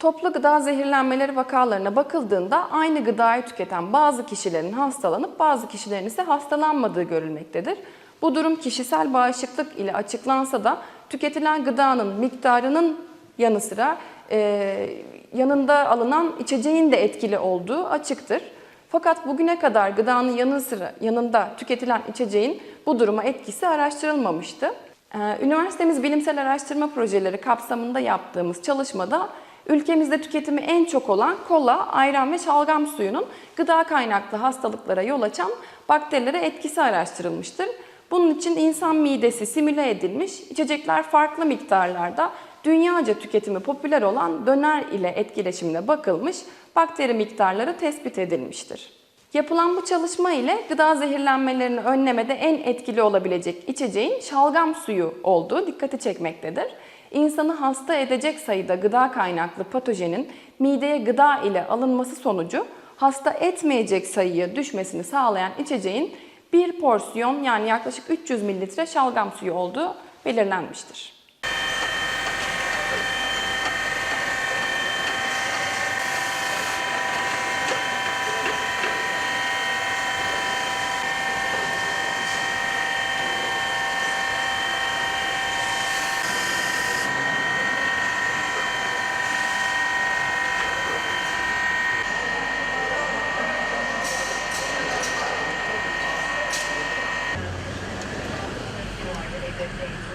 Toplu gıda zehirlenmeleri vakalarına bakıldığında aynı gıdayı tüketen bazı kişilerin hastalanıp bazı kişilerin ise hastalanmadığı görülmektedir. Bu durum kişisel bağışıklık ile açıklansa da tüketilen gıdanın miktarının yanı sıra e, yanında alınan içeceğin de etkili olduğu açıktır. Fakat bugüne kadar gıdanın yanı sıra yanında tüketilen içeceğin bu duruma etkisi araştırılmamıştı. Ee, Üniversitemiz bilimsel araştırma projeleri kapsamında yaptığımız çalışmada ülkemizde tüketimi en çok olan kola, ayran ve şalgam suyunun gıda kaynaklı hastalıklara yol açan bakterilere etkisi araştırılmıştır. Bunun için insan midesi simüle edilmiş, içecekler farklı miktarlarda dünyaca tüketimi popüler olan döner ile etkileşimine bakılmış, bakteri miktarları tespit edilmiştir. Yapılan bu çalışma ile gıda zehirlenmelerini önlemede en etkili olabilecek içeceğin şalgam suyu olduğu dikkati çekmektedir. İnsanı hasta edecek sayıda gıda kaynaklı patojenin mideye gıda ile alınması sonucu hasta etmeyecek sayıya düşmesini sağlayan içeceğin bir porsiyon yani yaklaşık 300 mililitre şalgam suyu olduğu belirlenmiştir. days.